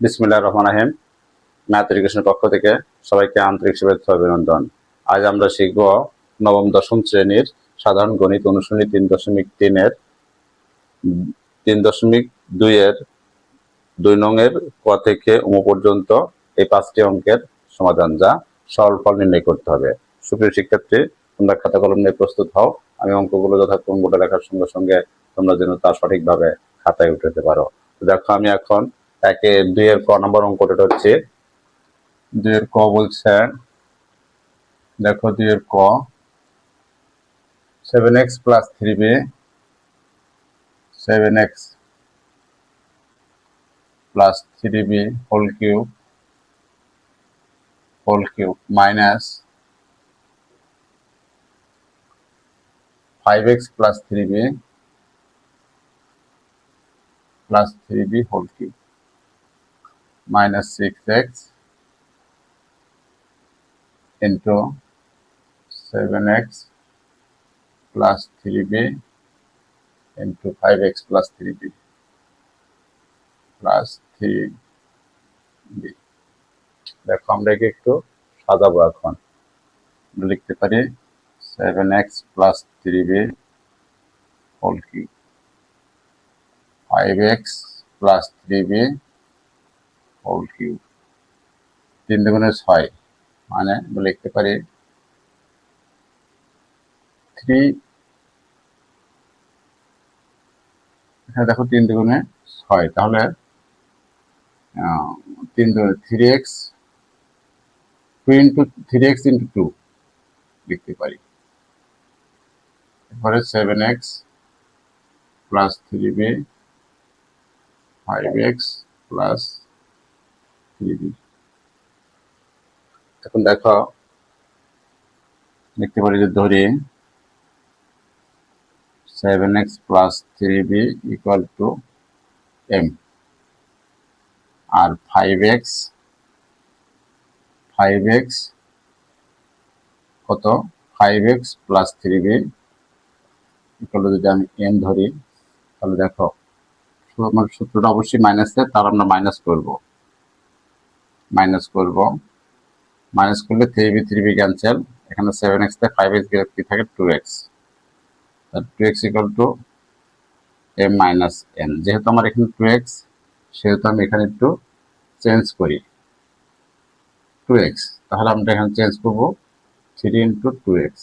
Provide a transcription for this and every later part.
বিসমিল্লাহ রহমান রাহিম। ম্যাথ এডুকেশনের পক্ষ থেকে সবাইকে আন্তরিক শুভেচ্ছা অভিনন্দন। আজ আমরা শিখব নবম দশম শ্রেণির সাধারণ গণিত অনুশীলনী তিন দশমিক তিনের, তিন দশমিক দুইয়ের, দুই নংয়ের ক থেকে উম পর্যন্ত এই পাঁচটি অঙ্কের সমাধান যা সরল ফল নির্ণয় করতে হবে। সুপ্রিয় শিক্ষার্থী, তোমরা খাতা কলম নিয়ে প্রস্তুত হও। আমি অঙ্কগুলো যথাক্রম গোটা লেখার সঙ্গে সঙ্গে তোমরা যেন তা সঠিকভাবে খাতায় উঠাতে পারো। দেখো আমি এখন একে দুইয়ের ক নম্বর অঙ্কটা হচ্ছে। দুইয়ের ক বলছে। দেখো দুইয়ের ক। Seven x plus three b seven x plus three b whole cube whole cube minus five x plus three b plus three b whole cube minus 6x into 7x plus 3b into 5x plus 3b plus 3b দেখো, আমরা একে একটু সাজাবো এখন। লিখতে পারি seven x plus three b whole cube five x plus three b whole cube তিন দুগুণে ছয় মানে লিখতে পারি থ্রি এখানে দেখো তিন দুগুণে ছয়, তাহলে তিন দুগুণে three x two into three x into two লিখতে পারি। এরপরে seven x plus three b five x plus এখন দেখো, দেখতে পারি যে ধরি seven x plus three b equal to m R five x five x কত? Five x plus three b equal যদি আমি এম ধরি, তাহলে দেখো আমার সূত্রটা অবশ্যই মাইনাস দেয়, তার আমরা মাইনাস করব। মাইনাস করব। মাইনাস করলে three b three b cancel এখানে সেভেন এক্স থেকে ফাইভ এক্স গেলে কি থাকে? Two x two x equal to m minus n যেহেতু আমার এখানে টু এক্স সেহেতু আমি এখানে একটু চেঞ্জ করি। টু এক্স তাহলে আমরা এখানে চেঞ্জ করব three into two x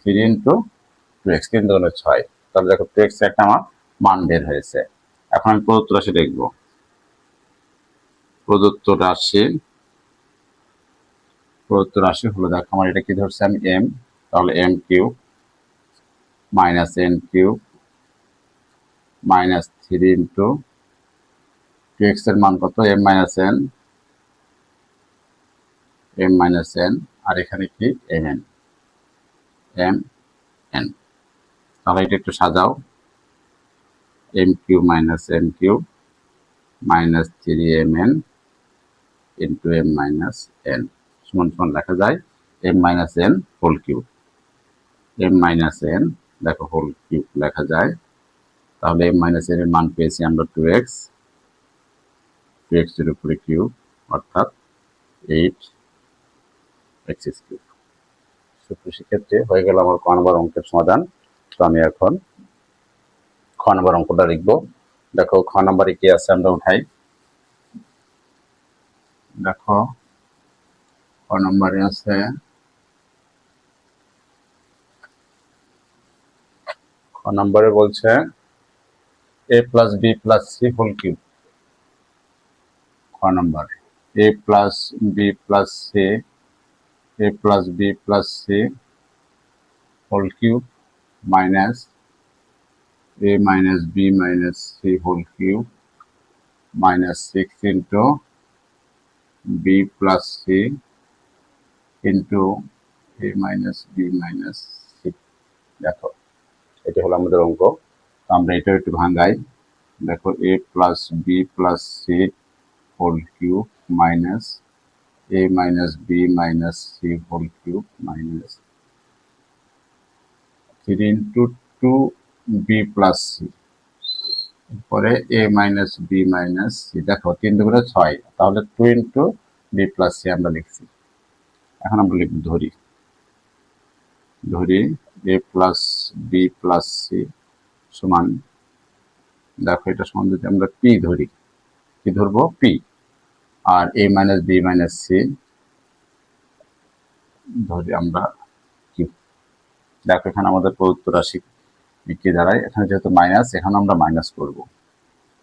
three into two x তিন ধরনের ছয়। তাহলে দেখো টু এক্স একটা আমার মান বের হয়েছে। এখন আমি প্রদত্ত রাশি দেখব। প্রদত্ত রাশি প্রদত্ত রাশি হলো দেখো আমার এটা কি ধরছে আমি এম তাহলে M cube minus N cube minus three into two এক্সের মান কত? M minus N M minus N আর এখানে কি? এম এন এম এন তাহলে এটা একটু সাজাও। M cube minus N cube minus three M N into M minus N সমান সমান লেখা যায় M minus N whole cube M minus N দেখো হোল কিউব লেখা যায়। তাহলে এম মাইনাস এন এর মান পেয়েছি আমরা টু এক্স টু এক্সের উপরে কিউব অর্থাৎ এইট এক্স কিউব সুপ্রিয় সেক্ষেত্রে হয়ে গেল আমার ক নম্বর অঙ্কের সমাধান। তো আমি এখন খ নম্বর অঙ্কটা লিখব। দেখো খ নম্বরে কি আছে আমরা উঠাই। দেখো, ক নম্বরে আছে? খ নম্বরে বলছে A plus B plus C whole cube খ number A plus B plus C A plus B plus C whole cube minus a minus b minus c whole cube minus 6 into b plus c into a minus b minus c. দেখো, এটা হলো আমাদের অঙ্ক। আমরা এটা একটু ভাঙাই। দেখো, a plus B plus C whole cube minus a minus B minus C whole cube minus three into two B plus C এরপরে A minus B minus C দেখো তিন দুগুণে ছয়। তাহলে two into B plus C আমরা লিখছি। এখন আমরা লিখব ধরি। ধরি A plus B plus C সমান, দেখো এটা সমান যদি আমরা পি ধরি, কি ধরবো? P R A minus B minus C ধরি আমরা কিউ দেখো এখানে আমাদের প্রদত্ত রাশি কি দাঁড়ায়। এখানে যেহেতু মাইনাস এখানে আমরা মাইনাস করব।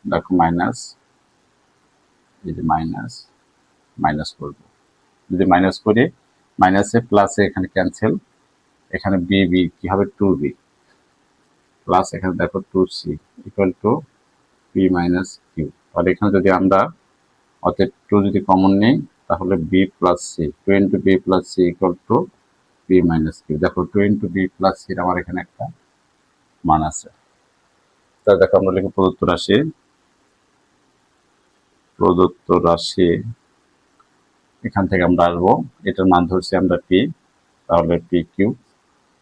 দেখো মাইনাস এই যে মাইনাস মাইনাস করব। যদি মাইনাস করি মাইনাসে প্লাসে এখানে ক্যান্সেল এখানে বি বি কি হবে? টু বি প্লাস এখানে দেখো two C equal to P minus Q আর এখানে যদি আমরা অতএব টু যদি কমন নেই, তাহলে B plus C two into B plus C equal to B minus Q দেখো টু ইন্টু বি প্লাস সির আমার এখানে একটা মান আছে। তা দেখো আমরা লিখি প্রদত্ত রাশি। প্রদত্ত রাশি, এখান থেকে আমরা আসব। এটার মান ধরছি আমরা পি তাহলে P Q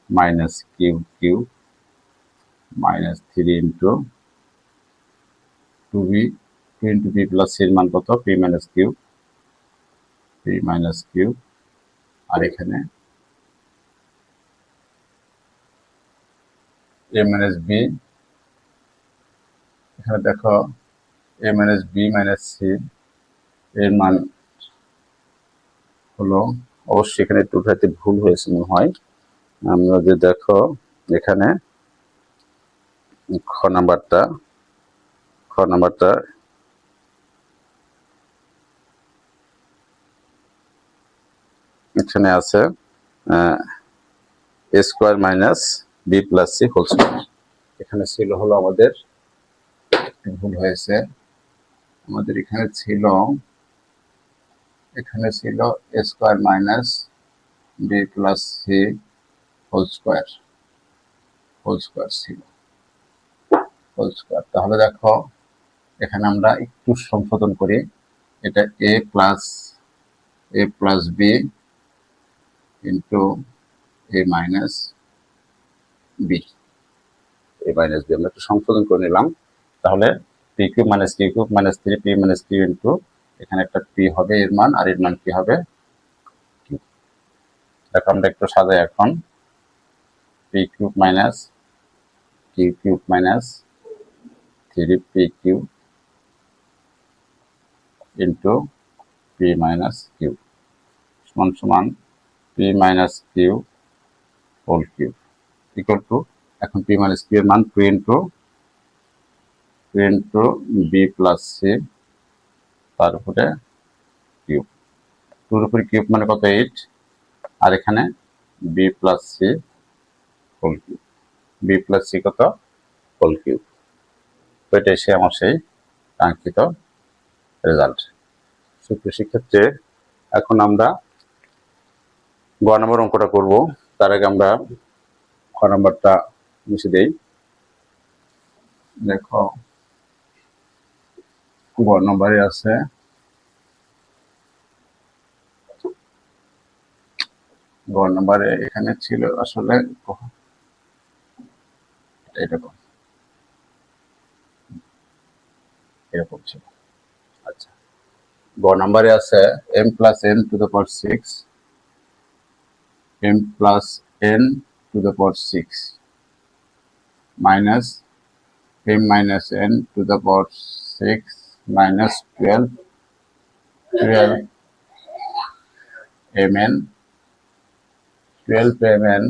minus Q Q minus three into two B two into B plus সির মান কত? P minus Q P minus Q আর এখানে এ মাইনাস বি এখানে দেখো A minus B minus C এর মান হলো। অবশ্যই এখানে একটু উঠাতে ভুল হয়েছে মনে হয়। আমরা যে দেখো এখানে খ নাম্বারটা খ নাম্বারটা এখানে আছে square minus B plus C whole square এখানে ছিল হলো আমাদের ভুল হয়েছে। আমাদের এখানে ছিল এখানে ছিল A square minus B plus C whole square whole square ছিল। হোল স্কোয়ার তাহলে দেখো, এখানে আমরা একটু সংশোধন করি। এটা A plus A plus B into A minus B A minus B আমরা একটু সংশোধন করে নিলাম। তাহলে P Q minus Q cube minus three P minus Q into এখানে একটা পি হবে এর মান, আর এর মান কি হবে? কিউ দেখো, আমরা একটু সাজাই এখন। P cube minus Q cube minus three P Q into P minus Q সমান সমান P minus Q whole cube equal to এখন পি মাইনাস কিউ এর মান two into two into B plus C তার উপরে কিউব টুর উপরে cube মানে কত? এইট আর এখানে B plus C whole cube B plus C কত? হোল কিউব তো এটা এসে আমার সেই কাঙ্ক্ষিত রেজাল্ট সুপ্রিয় শিক্ষার্থী, এখন আমরা গ নম্বর অঙ্কটা করব। তার আগে আমরা খ নম্বরটা মুছে দেই। দেখো, গ নম্বরে আছে। গ নম্বরে এখানে ছিল আসলে এরকম এরকম ছিল। আচ্ছা। গ নম্বরে আছে M plus N to the power six M plus N to the power six minus m minus n to the power 6 minus 12 12 mn 12 mn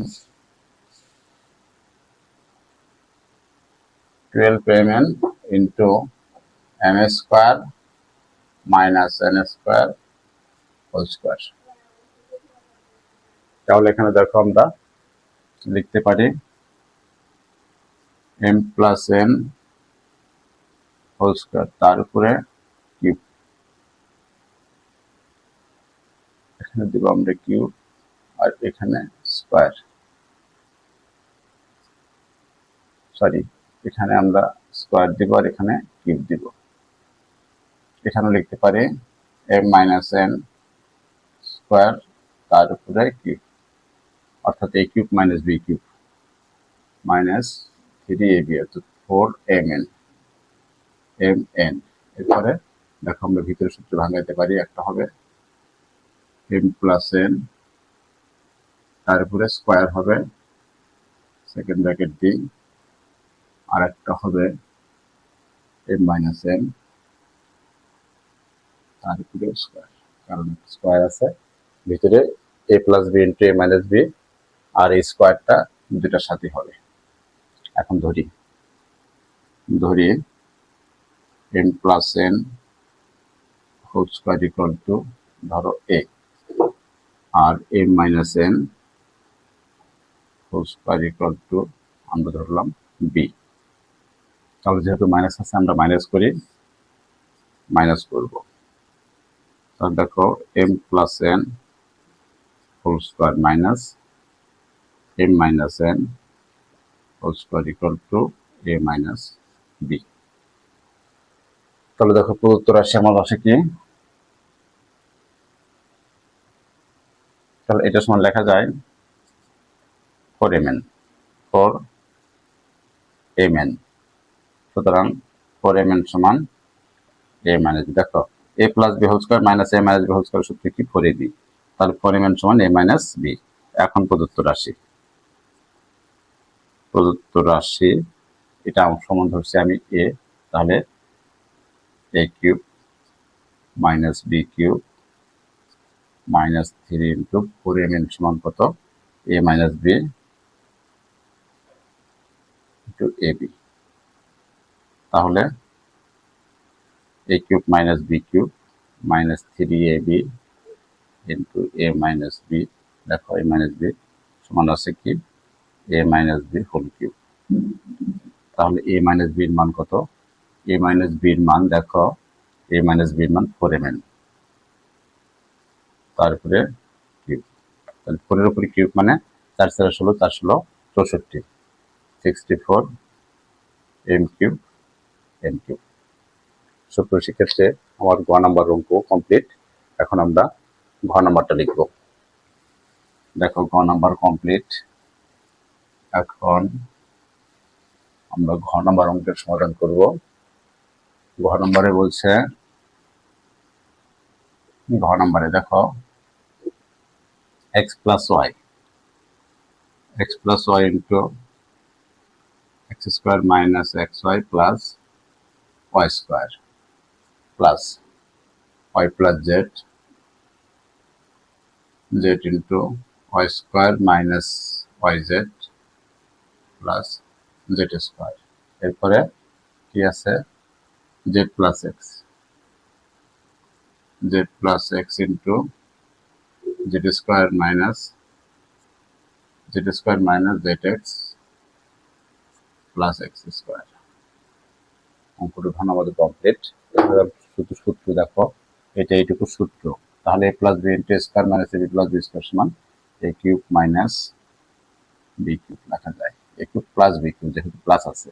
12 mn into m square minus n square whole square তাহলে এখানে দেখো আমরা লিখতে পারি। M plus N whole square তার উপরে cube এখানে দেব আমরা কিউব আর এখানে স্কোয়ার সরি এখানে আমরা স্কোয়ার দিব আর এখানে কিউব দিব। এখানেও লিখতে পারি এম মাইনাস এন স্কোয়ার তার উপরে কিউব অর্থাৎ A cube minus B cube minus three A B four M N M N এরপরে দেখো আমরা ভিতরে সূত্র ভাঙাইতে পারি, একটা হবে এম প্লাস এন তারপরে স্কোয়ার হবে সেকেন্ড ব্র্যাকেট দিই আর একটা হবে এম মাইনাস এন তারপরে স্কোয়ার কারণ স্কোয়ার আছে, ভিতরে A plus B into A minus B আর এই স্কোয়ারটা দুটার সাথে হবে। এখন ধরি। ধরি N plus N whole square equal to ধরো এ আর M minus N whole square equal to আমরা ধরলাম বি তাহলে যেহেতু মাইনাস আছে, আমরা মাইনাস করি মাইনাস করব। তাহলে দেখো M plus N whole square minus M minus N whole square equal to A minus B. তাহলে দেখো প্রদত্ত রাশি আমার আসে কি? তাহলে এটা সমান লেখা যায় four M N four M N সুতরাং ফোর এম এন সমান এ মাইনাস দেখো A plus B whole square minus A minus B whole square সূত্র কি? ফোর বি তাহলে ফোর এম এন সমান এ মাইনাস বি এখন প্রদত্ত রাশি। প্রদত্ত রাশি, এটা আমার সমান ধরছি আমি এ তাহলে A cube minus B cube minus three into four M N সমান কত? A minus B into A B তাহলে A cube minus B cube minus three A B into A minus B দেখো এ মাইনাস বি সমান আছে কি? A minus B whole cube তাহলে এ minus বির মান কত? এ মাইনাস বির মান দেখো এ মাইনাস বির মান ফোর এম এন তারপরে কিউব তাহলে ফোরের উপরে কিউব মানে চার চার ষোলো চার ষোলো, চৌষট্টি। Sixty four M cube M cube সুপ্রিয় শিক্ষার্থী, আমার ঘ নাম্বার অঙ্ক কমপ্লিট এখন আমরা ঘ নাম্বারটা লিখব। দেখো, ঘ নাম্বার কমপ্লিট এখন আমরা ঘ নাম্বার অঙ্কের সমাধান করব। ঘ নম্বরে বলছে, ঘ নম্বরে দেখো X plus Y X plus Y into X square minus X Y plus Y square plus Y plus Z Z into Y square minus Y Z plus Z square এরপরে কি আছে? Z plus X Z plus X into Z square minus Z square minus Z X plus X square অঙ্কটা ভালো আমাদের complete শুধু সূত্র দেখো। এটা এইটুকু সূত্র। তাহলে A plus B into square minus A B plus B square সমান A cube minus B cube লেখা যায়। A cube plus B cube যেহেতু প্লাস আছে।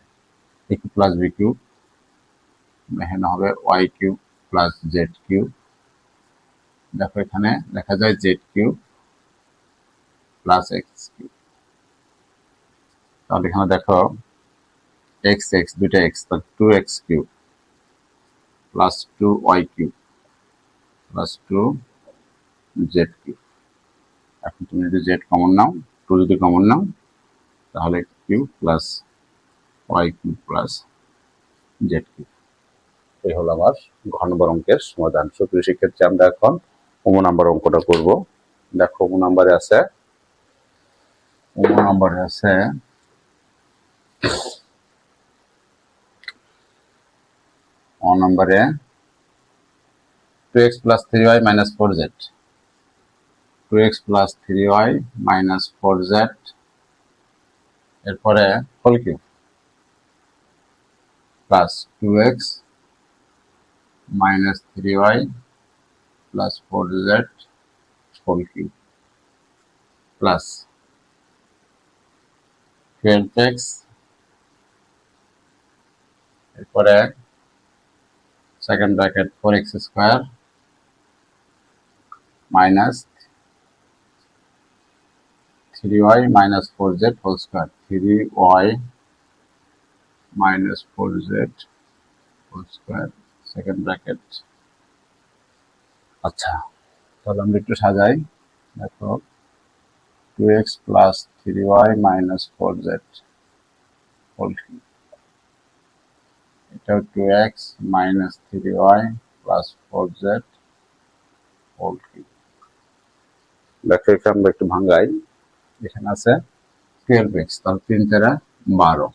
A cube plus B cube এখানে হবে Y cube plus Z cube দেখো এখানে লেখা যায় Z cube plus X cube তাহলে এখানে দেখো এক্স এক্স দুইটা X two X cube plus two Y cube plus two Z cube এখন তুমি যদি জেড কমন নাও টু যদি কমন নাও তাহলে Q plus Y Q plus Z cube এই হলো আমার ঘ নম্বর অঙ্কের সমাধান। সুপ্রিয় শিক্ষার্থী, আমরা এখন উমো নাম্বার অঙ্কটা করব। দেখো, উমো নাম্বারে আছে, উমো নাম্বারে আছে ও নাম্বারে two X plus three Y minus four Z two X plus three Y minus four Z এরপরে whole cube plus two X minus 3y plus 4z whole cube plus 12x এরপরে second bracket 4x square minus 3y minus 4z whole square. 3y minus 4z whole square second bracket আচ্ছা তাহলে আমরা একটু সাজাই। দেখো two X plus three Y minus four Z whole এটাও two X minus three Y plus four Z whole দেখো এখানে আমরা একটু ভাঙ্গাই এখানে আছে টুয়েলভ এক্স তাহলে তিন তেরা বারো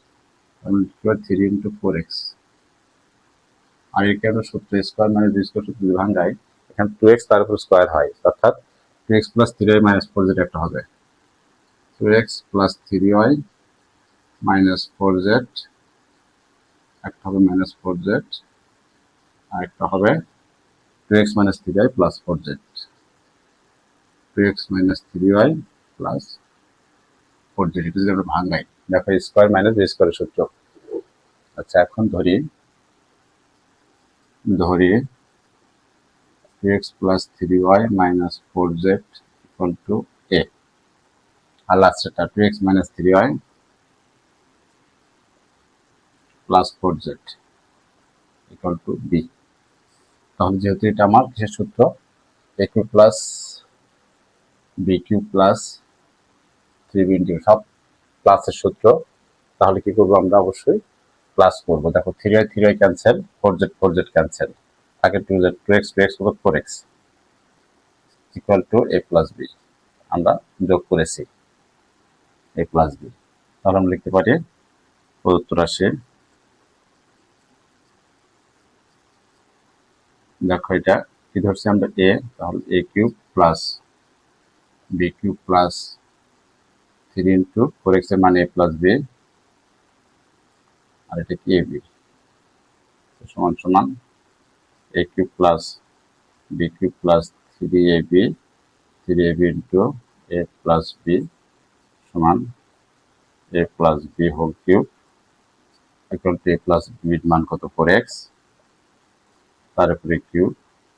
থ্রি ইন্টু ফোর এক্স আর এখানে সূত্র স্কোয়ার মানে দুই স্কোয়ার যদি ভাঙ্গাই, এখানে টু এক্স তার উপর স্কোয়ার হয়, অর্থাৎ two X plus three Y minus four Z একটা হবে। Two X plus three Y minus four Z একটা হবে মাইনাস ফোর জেড আর একটা হবে two X minus three Y plus four Z two X minus three Y plus four Z এটা যদি আমরা ভাঙাই দেখো স্কোয়ার মাইনাস স্কোয়ারের সূত্র। আচ্ছা এখন ধরি। ধরি। X plus three Y minus four Z equal to A আর লাস্টটা two X minus three Y plus four Z equal to B তাহলে যেহেতু এটা আমার কিসের সূত্র A Q plus B Q plus three B into সব প্লাসের সূত্র, তাহলে কি করব আমরা? অবশ্যই প্লাস করব। দেখো three I three I cancel four Z four Z cancel আগে two Z two X two X হলো four X equal to A plus B আমরা যোগ করেছি এ প্লাস বি তাহলে আমরা লিখতে পারি প্রদত্ত রাশি। দেখো এটা কি ধরছি আমরা? এ তাহলে A cube plus B cube plus three into four এর মানে এ প্লাস বি আর এটা কি এ সমান সমান A cube plus B cube plus three A B three A B into plus B সমান A plus B whole cube two A plus বির মান কত? ফোর এক্স তার উপরে কিউব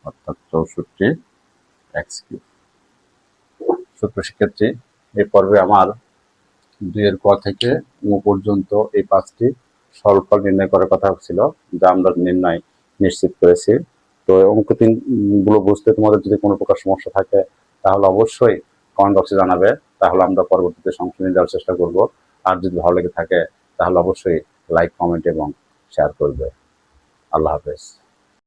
অর্থাৎ চৌষট্টি এক্স কিউব সূত্র শিক্ষার্থী এই পর্বে আমার দুইয়ের ক থেকে উ পর্যন্ত এই পাঁচটি সরলফল নির্ণয় করার কথা ছিল, যা আমরা নির্ণয় নিশ্চিত করেছি। তো অঙ্ক তিনগুলো বুঝতে তোমাদের যদি কোনো প্রকার সমস্যা থাকে, তাহলে অবশ্যই কমেন্ট বক্সে জানাবে, তাহলে আমরা পরবর্তীতে সংশোধনী দেওয়ার চেষ্টা করব। আর যদি ভালো লেগে থাকে, তাহলে অবশ্যই লাইক কমেন্ট এবং শেয়ার করবে। আল্লাহ হাফেজ।